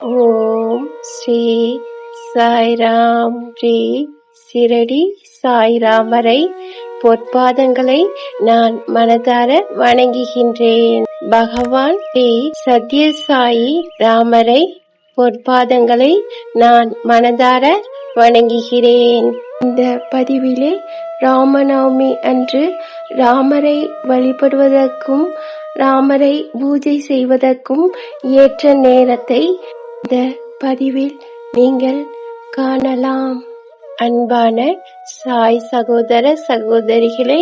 ஓம் ஸ்ரீ சாய்ராம் ஸ்ரீ சிரடி சாய்ராமரை பொற்பாதங்களை நான் மனதார வணங்குகின்றேன். பகவான் ஸ்ரீ சத்யசாயி ராமரை பொற்பாதங்களை நான் மனதார வணங்குகிறேன். இந்த பதிவிலே ராமநவமி அன்று ராமரை வழிபடுவதற்கும் ராமரை பூஜை செய்வதற்கும் ஏற்ற நேரத்தை இந்த பதிவில் நீங்கள் காணலாம். அன்பான சாய் சகோதர சகோதரிகளே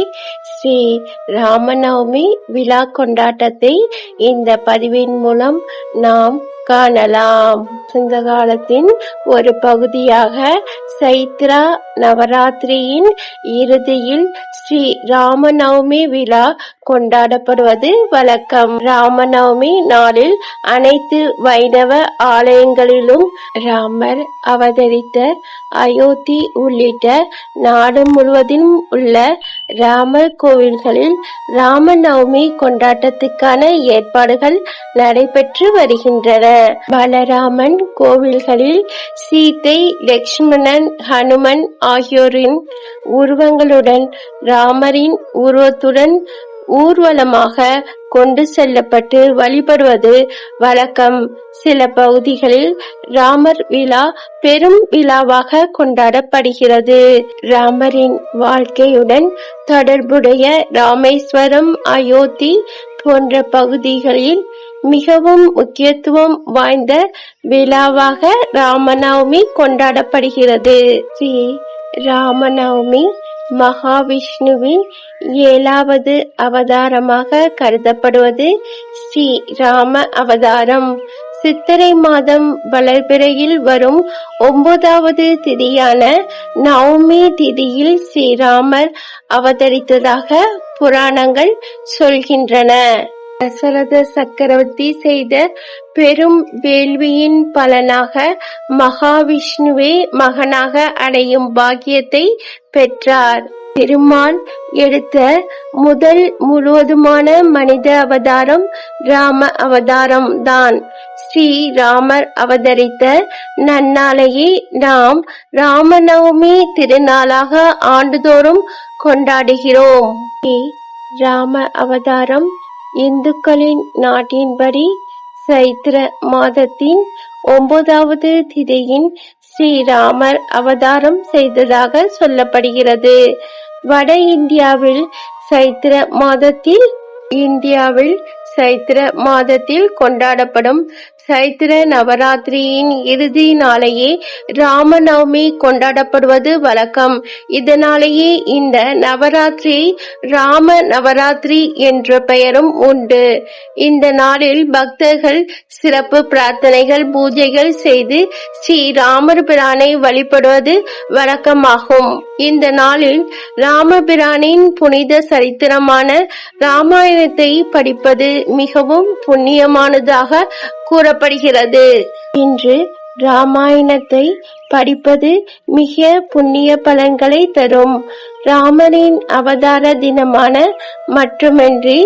ஸ்ரீ ராமநவமி விழா கொண்டாட்டத்தை இந்த பதிவின் மூலம் நாம் காணலாம். இந்த காலத்தின் ஒரு பகுதியாக சைத்ரா நவராத்திரியின் இறுதியில் ஸ்ரீ ராமநவமி விழா கொண்டாடப்படுவது வழக்கம். ராமநவமி நாளில் அனைத்து வைணவ ஆலயங்களிலும் ராமர் அவதரித்த அயோத்தி உள்ளிட்ட நாடு முழுவதிலும் உள்ள ராமர் கோவில்களில் ராமநவமி கொண்டாட்டத்துக்கான ஏற்பாடுகள் நடைபெற்று வருகின்றன. பலராமன் கோவில்களில் சீதை லட்சுமணன் ஹனுமன் ஆகியோரின் உருவங்களுடன் ராமரின் உருவத்துடன் ஊர்வலமாக கொண்டு செல்லப்பட்டு வழிபடுவது வழக்கம். சில பகுதிகளில் ராமர் விழா பெரும் விழாவாக கொண்டாடப்படுகிறது. ராமரின் வாழ்க்கையுடன் தொடர்புடைய ராமேஸ்வரம் அயோத்தி போன்ற பகுதிகளில் மிகவும் முக்கியத்துவம் வாய்ந்த விழாவாக ராமநவமி கொண்டாடப்படுகிறது. ஸ்ரீ ராமநவமி மகாவிஷ்ணுவின் ஏழாவது அவதாரமாக கருதப்படுவது ஸ்ரீ ராம அவதாரம். சித்திரை மாதம் வளர்பிறையில் வரும் ஒன்பதாவது திதியான நவமி திதியில் ஸ்ரீராமர் அவதரித்ததாக புராணங்கள் சொல்கின்றன. தசரத சக்கரவர்த்தி செய்த பெரும் வேள்வியின் பலனாக மகாவிஷ்ணுவே மகனாக அடையும் பாக்கியத்தை பெற்றார். திருமால் எடுத்த முதல் முழுவதுமான மனித அவதாரம் ராம அவதாரம் தான் ஸ்ரீ ராமர் அவதரித்த நன்னாளையே நாம் ராமநவமி திருநாளாக ஆண்டுதோறும் கொண்டாடுகிறோம். ராம அவதாரம் இந்துக்களின் நாட்டின்படி சைத்திர மாதத்தின் ஒன்பதாவது திதியின் ஸ்ரீராமர் அவதாரம் செய்ததாக சொல்லப்படுகிறது. வட இந்தியாவில் சைத்திர மாதத்தில் இந்தியாவில் சைத்திர மாதத்தில் கொண்டாடப்படும் சைத்திர நவராத்திரியின் இறுதி நாளையே ராமநவமி கொண்டாடப்படுவது வழக்கம். இதனாலேயே இந்த நவராத்திரி ராம நவராத்திரி என்ற பெயரும் உண்டு. இந்த நாளில் பக்தர்கள் சிறப்பு பிரார்த்தனைகள் பூஜைகள் செய்து ஸ்ரீ ராமர் பிரானை வழிபடுவது வழக்கமாகும். இந்த நாளில் ராமபிரானின் புனித சரித்திரமான ராமாயணத்தை படிப்பது மிகவும் புண்ணியமானதாக கூறப்படுகிறது. இன்று ராமாயணத்தை படிப்பது மிக புண்ணிய பலன்களை தரும். ராமரின் அவதார தினமான மட்டுமின்றி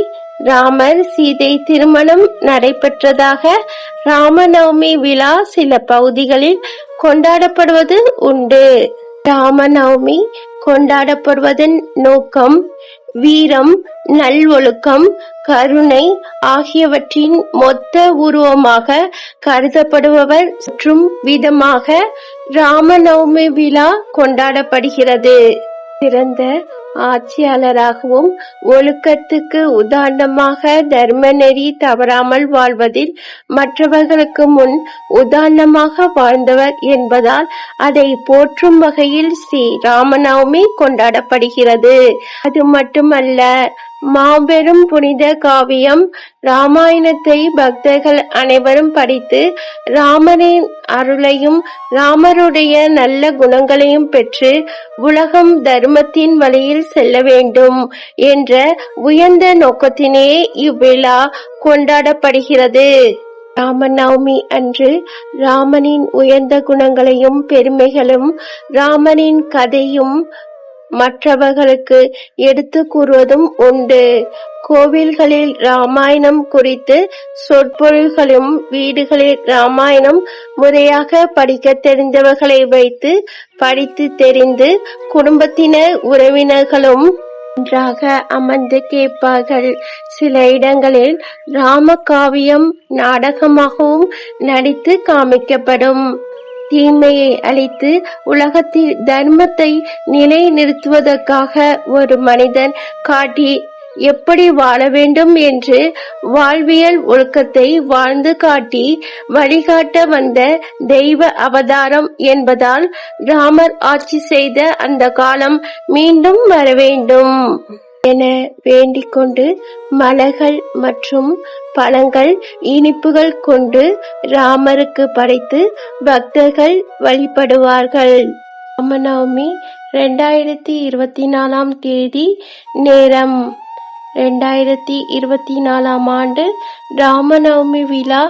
ராமர் சீதை திருமணம் நடைபெற்றதாக ராமநவமி விழா சில பகுதிகளில் கொண்டாடப்படுவது உண்டு. ராமநவமி கொண்டாடப்படுவதன் நோக்கம் வீரம் நல்வொழுக்கம் கருணை ஆகியவற்றின் மொத்த உருவமாக கருதப்படுபவர் மற்றும் விதமாக ராமநவமி விழா கொண்டாடப்படுகிறது. சிறந்த ஆட்சியாளராகவும் ஒழுக்கத்துக்கு உதாரணமாக தர்ம நெறி தவறாமல் வாழ்வதில் மற்றவர்களுக்கு முன் உதாரணமாக வாழ்ந்தவர் என்பதால் அதை போற்றும் வகையில் ஸ்ரீ ராமநவமி கொண்டாடப்படுகிறது. அது மட்டுமல்ல மாபெரும் புனித காவியம். ராமாயணத்தை பக்தர்கள் அனைவரும் படித்து ராமரின் அருளையும் ராமருடைய நல்ல குணங்களையும் பெற்று உலகம் தர்மத்தின் வழியில் செல்ல வேண்டும் என்ற உயர்ந்த நோக்கத்தினே இவ்விழா கொண்டாடப்படுகிறது. ராமநவமி அன்று ராமனின் உயர்ந்த குணங்களையும் பெருமைகளும் ராமனின் கதையும் மற்றவர்களுக்கு எடுத்து கூறுவதும் உண்டு. கோவில்களில் ராமாயணம் குறித்து சொற்பொழில்களும் வீடுகளில் ராமாயணம் முறையாக படிக்கத் தெரிந்தவர்களை வைத்து படித்து தெரிந்து குடும்பத்தினர் உறவினர்களும் ஒன்றாக அமர்ந்து கேட்பார்கள். சில இடங்களில் ராமகாவியம் நாடகமாகவும் நடித்து காமிக்கப்படும். தீமையை அழித்து உலகத்தில் தர்மத்தை நிலைநிறுத்துவதற்காக ஒரு மனிதன் காட்டி எப்படி வாழ வேண்டும் என்று வாழ்வியல் ஒழுக்கத்தை வாழ்ந்து காட்டி வழிகாட்ட வந்த தெய்வ அவதாரம் என்பதால் ராமர் ஆட்சி செய்த அந்த காலம் மீண்டும் வர வேண்டும். என வேண்டிக் கொண்டு மலர்கள் மற்றும் பழங்கள் இனிப்புகள் கொண்டு ராமருக்கு படைத்து பக்தர்கள் வழிபடுவார்கள். ராமநவமி ரெண்டாயிரத்தி இருபத்தி நாலாம் தேதி நேரம். ரெண்டாயிரத்தி இருபத்தி நாலாம் ஆண்டு ராமநவமி விழா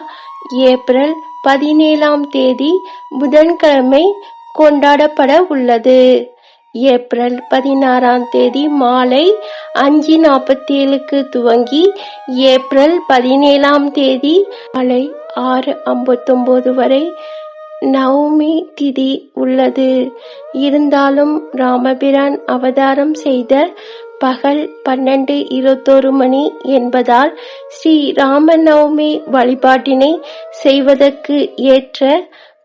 ஏப்ரல் பதினேழாம் தேதி புதன்கிழமை கொண்டாடப்பட உள்ளது. ஏப்ரல் பதினாறாம் தேதி மாலை அஞ்சு நாற்பத்தி ஏழுக்கு துவங்கி ஏப்ரல் பதினேழாம் தேதி மாலை ஆறு ஐம்பத்தொம்போது வரை நவமி திதி உள்ளது. இருந்தாலும் ராமபிரான் அவதாரம் செய்த பகல் பன்னெண்டு இருபத்தோரு மணி என்பதால் ஸ்ரீ ராமநவமி வழிபாட்டினை செய்வதற்கு ஏற்ற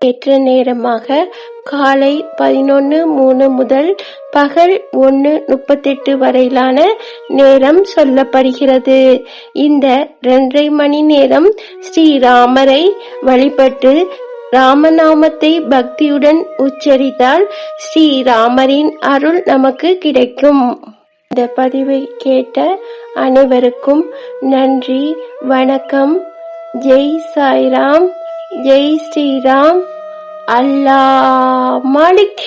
ஏற்ற நேரமாக காலை பதினொன்று மூணு முதல் பகல் ஒன்று முப்பத்தெட்டு வரையிலான நேரம் சொல்லப்படுகிறது. இந்த ரெண்டரை மணி நேரம் ஸ்ரீராமரை வழிபட்டு ராமநாமத்தை பக்தியுடன் உச்சரித்தால் ஸ்ரீராமரின் அருள் நமக்கு கிடைக்கும். இந்த பதிவை கேட்ட அனைவருக்கும் நன்றி வணக்கம். ஜெய் சாய்ராம். ஜெய் ஸ்ரீராம். அல்லா மாலிக்.